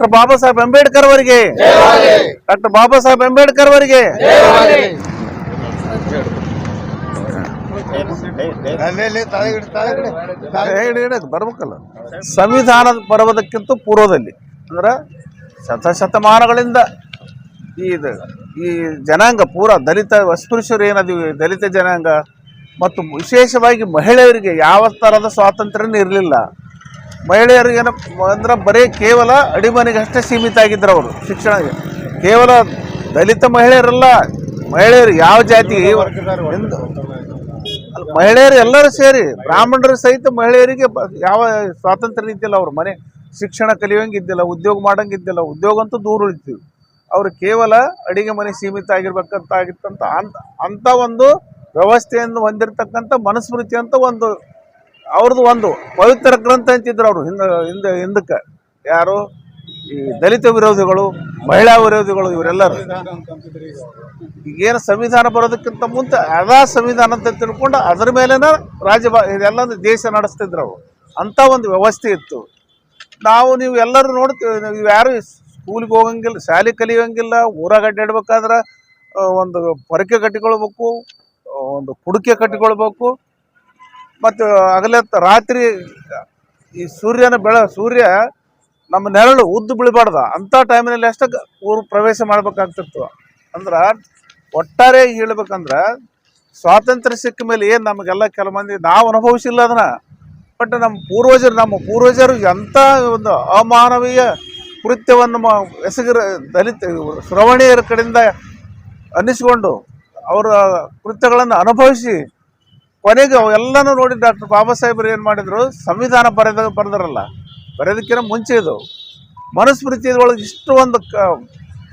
Doctor Baba Saheb Ambedkar ಅವರಿಗೆ. Doctor Baba Saheb Ambedkar ಅವರಿಗೆ. ಬರ್ಬೇಕಲ್ಲ. ಸಂವಿಧಾನದ ಬರುವುದಕ್ಕಿಂತ ಪೂರ್ವದಲ್ಲಿ ಅಂದ್ರ ಶತಶತಮಾನಗಳಿಂದ ಈ ಇದು ಈ ಜನಾಂಗ ಪೂರ ದಲಿತ ಅಸ್ಪೃಶ್ಯರು ಏನದು ದಲಿತ ಜನಾಂಗ ಮತ್ತು ವಿಶೇಷವಾಗಿ ಮಹಿಳೆಯರಿಗೆ ಯಾವ ಥರದ ಸ್ವಾತಂತ್ರ್ಯನೂ ಇರಲಿಲ್ಲ. ಮಹಿಳೆಯರಿಗೆ ಅಂದ್ರೆ ಬರೀ ಕೇವಲ ಅಡಿಮನೆಗೆ ಅಷ್ಟೇ ಸೀಮಿತ ಆಗಿದ್ರು ಅವರು ಶಿಕ್ಷಣ ಕೇವಲ ದಲಿತ ಮಹಿಳೆಯರಲ್ಲ, ಮಹಿಳೆಯರು ಯಾವ ಜಾತಿ ಮಹಿಳೆಯರು ಎಲ್ಲರೂ ಸೇರಿ, ಬ್ರಾಹ್ಮಣರು ಸಹಿತ ಮಹಿಳೆಯರಿಗೆ ಯಾವ ಸ್ವಾತಂತ್ರ್ಯ ಇದ್ದಿಲ್ಲ ಅವ್ರ ಮನೆ. ಶಿಕ್ಷಣ ಕಲಿಯೋಂಗಿದ್ದಿಲ್ಲ ಉದ್ಯೋಗ ಮಾಡೋಂಗಿದ್ದಿಲ್ಲ, ಉದ್ಯೋಗ ಅಂತೂ ದೂರ ಉಳಿತೀವಿ ಅವರು ಕೇವಲ ಅಡಿಗೆ ಮನೆ ಸೀಮಿತ ಆಗಿರ್ಬೇಕಂತ ಆಗಿತ್ತಂತ ಅಂತ ಅಂಥ ಒಂದು ವ್ಯವಸ್ಥೆಯನ್ನು ಹೊಂದಿರತಕ್ಕಂಥ ಮನಸ್ಮೃತಿ ಅಂತ ಒಂದು ಅವ್ರದ್ದು ಒಂದು ಪವಿತ್ರ ಗ್ರಂಥ ಅಂತಿದ್ರು ಅವರು, ಹಿಂದೆ ಹಿಂದೆ, ಹಿಂದಕ್ಕೆ. ಯಾರು? ಈ ದಲಿತ ವಿರೋಧಿಗಳು, ಮಹಿಳಾ ವಿರೋಧಿಗಳು, ಇವರೆಲ್ಲರೂ. ಈಗೇನು ಸಂವಿಧಾನ ಬರೋದಕ್ಕಿಂತ ಮುಂಚೆ ಅದಾ ಸಂವಿಧಾನ ಅಂತ ತಿಳ್ಕೊಂಡು ಅದ್ರ ಮೇಲೆ ರಾಜ್ಯ ಇದೆಲ್ಲ ದೇಶ ನಡೆಸ್ತಿದ್ರು ಅವರು. ಅಂಥ ಒಂದು ವ್ಯವಸ್ಥೆ ಇತ್ತು. ನಾವು ನೀವು ಎಲ್ಲರೂ ನೋಡ್ತೀವಿ, ನೀವು ಯಾರು ಸ್ಕೂಲಿಗೆ ಹೋಗಂಗಿಲ್ಲ, ಶಾಲೆ ಕಲಿಯೋಂಗಿಲ್ಲ, ಊರಾಗ ಅಡ್ಡಾಡ್ಬೇಕಾದ್ರೆ ಒಂದು ಪೊರಕೆ ಕಟ್ಟಿಕೊಳ್ಬೇಕು ಒಂದು ಕುಡಿಕೆ ಕಟ್ಟಿಕೊಳ್ಬೇಕು ಮತ್ತು ಹಗಲತ್ತ ರಾತ್ರಿ ಈ ಸೂರ್ಯನ ಬೆಳ ಸೂರ್ಯ ನಮ್ಮ ನೆರಳು ಉದ್ದು ಬೀಳಬಾರ್ದ. ಅಂಥ ಟೈಮಿನಲ್ಲಿ ಅಷ್ಟೇ ಊರು ಪ್ರವೇಶ ಮಾಡ್ಬೇಕಾಗ್ತಿತ್ತು. ಅಂದ್ರೆ ಒಟ್ಟಾರೆ ಹೇಳ್ಬೇಕಂದ್ರೆ ಸ್ವಾತಂತ್ರ್ಯ ಸಿಕ್ಕ ಮೇಲೆ ಏನು ನಮಗೆಲ್ಲ ಕೆಲವು ಮಂದಿ ನಾವು ಅನುಭವಿಸಿಲ್ಲ ಅದನ್ನ. ಬಟ್ ನಮ್ಮ ಪೂರ್ವಜರು ನಮ್ಮ ಪೂರ್ವಜರು ಎಂಥ ಒಂದು ಅಮಾನವೀಯ ಕೃತ್ಯವನ್ನು ಎಸಗಿರ, ದಲಿತ, ಶ್ರವಣೀಯರ ಕಡೆಯಿಂದ ಅನ್ನಿಸಿಕೊಂಡು ಅವರ ಕೃತ್ಯಗಳನ್ನು ಅನುಭವಿಸಿ ಕೊನೆಗೆ ಎಲ್ಲನೂ ನೋಡಿ ಡಾಕ್ಟರ್ ಬಾಬಾ ಸಾಹೇಬರು ಏನು ಮಾಡಿದ್ರು? ಸಂವಿಧಾನ ಬರೆದ, ಬರೆದ್ರಲ್ಲ. ಬರೆಯೋದಕ್ಕಿಂತ ಮುಂಚೆ ಇದು. ಮನುಸ್ಮೃತಿ ಒಳಗೆ ಇಷ್ಟು ಒಂದು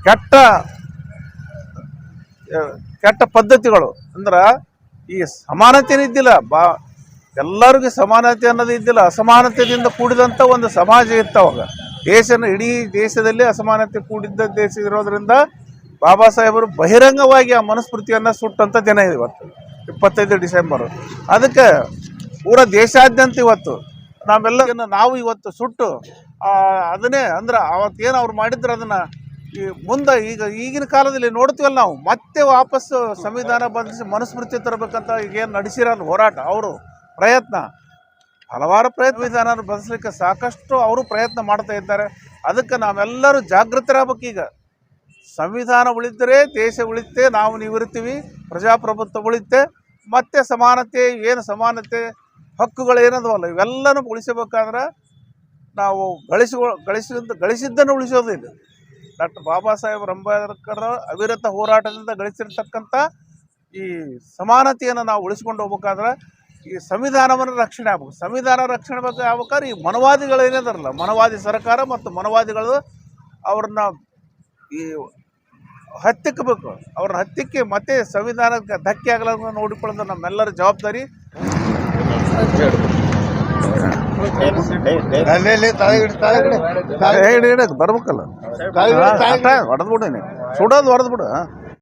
ಕೆಟ್ಟ ಕೆಟ್ಟ ಪದ್ಧತಿಗಳು. ಅಂದ್ರೆ ಈ ಸಮಾನತೆನೂ ಇದ್ದಿಲ್ಲ. ಬಾ, ಎಲ್ಲರಿಗೂ ಸಮಾನತೆ ಅನ್ನೋದು ಇದ್ದಿಲ್ಲ. ಅಸಮಾನತೆಯಿಂದ ಕೂಡಿದಂಥ ಒಂದು ಸಮಾಜ ಇತ್ತು ಅವಾಗ. ದೇಶನ ಇಡೀ ದೇಶದಲ್ಲಿ ಅಸಮಾನತೆ ಕೂಡಿದ್ದ ದೇಶ ಇರೋದ್ರಿಂದ ಬಾಬಾ ಸಾಹೇಬರು ಬಹಿರಂಗವಾಗಿ ಆ ಮನಸ್ಮೃತಿಯನ್ನು ಸುಟ್ಟಂಥ ದಿನ ಇದೆ ಇವತ್ತು, ಇಪ್ಪತ್ತೈದು ಡಿಸೆಂಬರು. ಅದಕ್ಕೆ ಪೂರ ದೇಶಾದ್ಯಂತ ಇವತ್ತು ನಾವೆಲ್ಲದನ್ನು ನಾವು ಇವತ್ತು ಸುಟ್ಟು ಅದನ್ನೇ ಅಂದ್ರೆ ಅವತ್ತೇನು ಅವ್ರು ಮಾಡಿದ್ರು ಅದನ್ನು ಈ ಮುಂದೆ ಈಗ ಈಗಿನ ಕಾಲದಲ್ಲಿ ನೋಡ್ತೀವಲ್ಲ ನಾವು, ಮತ್ತೆ ವಾಪಸ್ಸು ಸಂವಿಧಾನ ಬದಲಿಸಿ ಮನುಸ್ಮೃತಿ ತರಬೇಕಂತ ಈಗೇನು ನಡೆಸಿರಲ್ಲ ಹೋರಾಟ, ಅವರು ಪ್ರಯತ್ನ. ಹಲವಾರು ಪ್ರಯತ್ನ ವಿಧಾನ ಬದಲಿಸಲಿಕ್ಕೆ ಸಾಕಷ್ಟು ಅವರು ಪ್ರಯತ್ನ ಮಾಡ್ತಾ ಇದ್ದಾರೆ. ಅದಕ್ಕೆ ನಾವೆಲ್ಲರೂ ಜಾಗೃತರಾಗಬೇಕು ಈಗ. ಸಂವಿಧಾನ ಉಳಿದರೆ ದೇಶ ಉಳಿತೆ ನಾವು ನೀವು ಪ್ರಜಾಪ್ರಭುತ್ವ ಉಳಿತೆ ಮತ್ತೆ ಸಮಾನತೆ, ಏನು ಸಮಾನತೆ, ಹಕ್ಕುಗಳು ಏನದವಲ್ಲ, ಇವೆಲ್ಲನೂ ಉಳಿಸಬೇಕಾದ್ರೆ ನಾವು ಗಳಿಸಿ ಗಳಿಸಿದ, ಗಳಿಸಿದ್ದನ್ನು ಉಳಿಸೋದಿಲ್ಲ. ಡಾಕ್ಟರ್ ಬಾಬಾ ಸಾಹೇಬ್ ಅಂಬೇಡ್ಕರ್ ಅವಿರತ ಹೋರಾಟದಿಂದ ಗಳಿಸಿರ್ತಕ್ಕಂಥ ಈ ಸಮಾನತೆಯನ್ನು ನಾವು ಉಳಿಸ್ಕೊಂಡು ಹೋಗ್ಬೇಕಾದ್ರೆ ಈ ಸಂವಿಧಾನವನ್ನು ರಕ್ಷಣೆ ಆಗ್ಬೇಕು. ಸಂವಿಧಾನ ರಕ್ಷಣೆ ಬಗ್ಗೆ ಆಗ್ಬೇಕಾದ್ರೆ ಈ ಮನವಾದಿಗಳು ಏನಿದಾರಲ್ಲ, ಮನವಾದಿ ಸರ್ಕಾರ ಮತ್ತು ಮನವಾದಿಗಳು ಅವ್ರನ್ನ ಈ ಹತ್ತಿಕ್ಕಬೇಕು ಅವ್ರನ್ನ ಹತ್ತಿಕ್ಕಿ ಮತ್ತೆ ಸಂವಿಧಾನಕ್ಕೆ ಧಕ್ಕೆ ಆಗಲಾರ್ದಂಗೆ ನೋಡಿಕೊಳ್ಳೋದು ನಮ್ಮೆಲ್ಲರ ಜವಾಬ್ದಾರಿ. ಬರ್ಬೇಕಲ್ಲ. ಹೊಡೆದ್ಬಿಡು ನೀನು. ಸುಡೋದು ಹೊಡೆದ್ಬಿಡು